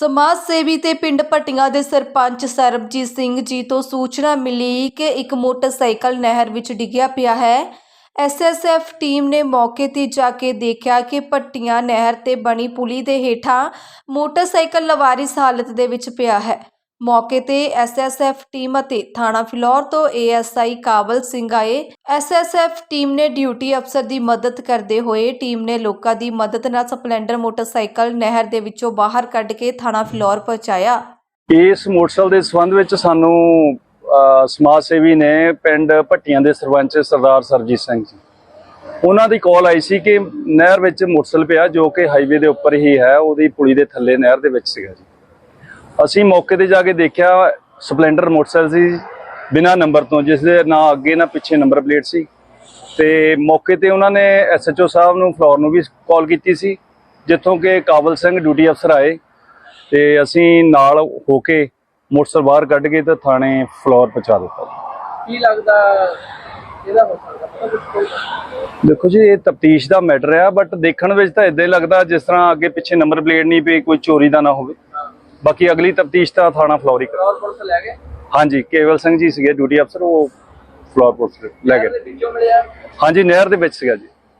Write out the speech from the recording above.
ਸਮਾਜ ਸੇਵੀ ਤੇ ਪਿੰਡ ਪਟੀਆਂ ਦੇ ਸਰਪੰਚ ਸਰਬਜੀਤ ਸਿੰਘ ਜੀ ਤੋਂ ਸੂਚਨਾ ਮਿਲੀ ਕਿ ਇੱਕ ਮੋਟਰਸਾਈਕਲ ਨਹਿਰ ਵਿੱਚ ਡਿੱਗਿਆ ਪਿਆ ਹੈ। ਐਸਐਸਐਫ ਟੀਮ ਨੇ ਮੌਕੇ ਤੇ ਜਾ ਕੇ ਦੇਖਿਆ ਕਿ ਪੱਟੀਆਂ ਨਹਿਰ ਤੇ ਬਣੀ ਪੁਲੀ ਦੇ ਹੇਠਾਂ ਮੋਟਰਸਾਈਕਲ ਲਵਾਰਿਸ ਹਾਲਤ ਦੇ ਵਿੱਚ ਪਿਆ ਹੈ। ਮੌਕੇ ਤੇ ਐਸਐਸਐਫ ਟੀਮ ਅਤੇ ਥਾਣਾ ਫਿਲੌਰ ਤੋਂ ਏਐਸਆਈ ਕਾਬਲ ਸਿੰਘ ਆਏ। ਐਸਐਸਐਫ ਟੀਮ ਨੇ ਡਿਊਟੀ ਅਫਸਰ ਦੀ ਮਦਦ ਕਰਦੇ ਹੋਏ ਟੀਮ ਨੇ ਲੋਕਾਂ ਦੀ ਮਦਦ ਨਾਲ ਸਪਲੈਂਡਰ ਮੋਟਰਸਾਈਕਲ ਨਹਿਰ ਦੇ ਵਿੱਚੋਂ ਬਾਹਰ ਕੱਢ ਕੇ ਥਾਣਾ ਫਿਲੌਰ ਪਹੁੰਚਾਇਆ। ਇਸ ਮੋਟਰਸਾਈਕਲ ਦੇ ਸੰਬੰਧ ਵਿੱਚ ਸਾਨੂੰ ਸਮਾਜ ਸੇਵੀ ਨੇ ਪਿੰਡ ਭੱਟੀਆਂ ਦੇ ਸਰਪੰਚ ਸਰਦਾਰ ਸਰਜੀਤ ਸਿੰਘ ਜੀ। ਉਹਨਾਂ ਦੀ ਕਾਲ ਆਈ ਸੀ ਕਿ ਨਹਿਰ ਵਿੱਚ ਮੋਟਰਸਾਈਕਲ ਪਿਆ ਜੋ ਕਿ ਹਾਈਵੇ ਦੇ ਉੱਪਰ ਹੀ ਹੈ, ਉਹਦੀ ਪੁਲੀ ਦੇ ਥੱਲੇ ਨਹਿਰ ਦੇ ਵਿੱਚ ਸੀਗਾ ਜੀ। ਅਸੀਂ ਮੌਕੇ ਤੇ ਜਾ ਕੇ ਦੇਖਿਆ ਸਪਲੈਂਡਰ ਮੋਟਰਸਾਈਕਲ ਸੀ ਬਿਨਾ ਨੰਬਰ ਤੋਂ ਜਿਸ ਦੇ ਨਾ ਅੱਗੇ ਨਾ ਪਿੱਛੇ ਨੰਬਰ ਪਲੇਟ ਸੀ। ਤੇ ਮੌਕੇ ਤੇ ਉਹਨਾਂ ਨੇ ਐਸਐਚਓ ਸਾਹਿਬ ਨੂੰ ਫਲੋਰ ਨੂੰ ਵੀ ਕਾਲ ਕੀਤੀ ਸੀ ਜਿੱਥੋਂ ਕਿ ਕਾਬਲ ਸਿੰਘ ਡਿਊਟੀ ਅਫਸਰ ਆਏ ਤੇ ਅਸੀਂ ਨਾਲ ਹੋ ਕੇ ਮੋਟਰਸਾਈਕਲ ਬਾਹਰ ਕੱਢ ਕੇ ਤੇ ਥਾਣੇ ਫਲੋਰ ਪਹੁੰਚਾ ਦਿੱਤਾ। ਕੀ ਲੱਗਦਾ ਇਹਦਾ ਹੋ ਸਕਦਾ? ਦੇਖੋ ਜੀ ਇਹ ਤਫਤੀਸ਼ ਦਾ ਮੈਟਰ ਆ ਬਟ ਦੇਖਣ ਵਿੱਚ ਤਾਂ ਇਦਾਂ ਹੀ ਲੱਗਦਾ ਜਿਸ ਤਰ੍ਹਾਂ ਅੱਗੇ ਪਿੱਛੇ ਨੰਬਰ ਪਲੇਟ ਨਹੀਂ ਪਈ ਕੋਈ ਚੋਰੀ ਦਾ ਨਾ ਹੋਵੇ। ਬਾਕੀ ਅਗਲੀ ਤਫਤੀਸ਼ ਤਾਂ ਥਾਣਾ ਫਲੋਰ ਕਰ ਪੁਲਿਸ ਲੈ ਗਏ? ਹਾਂਜੀ ਕੇਵਲ ਸਿੰਘ ਜੀ ਸੀਗੇ ਡਿਊਟੀ ਅਫਸਰ ਉਹ ਫਲੋਰ ਪੁਲਿਸ ਲੈ ਗਏ। ਹਾਂਜੀ ਨਹਿਰ ਦੇ ਵਿੱਚ ਸੀਗਾ ਜੀ।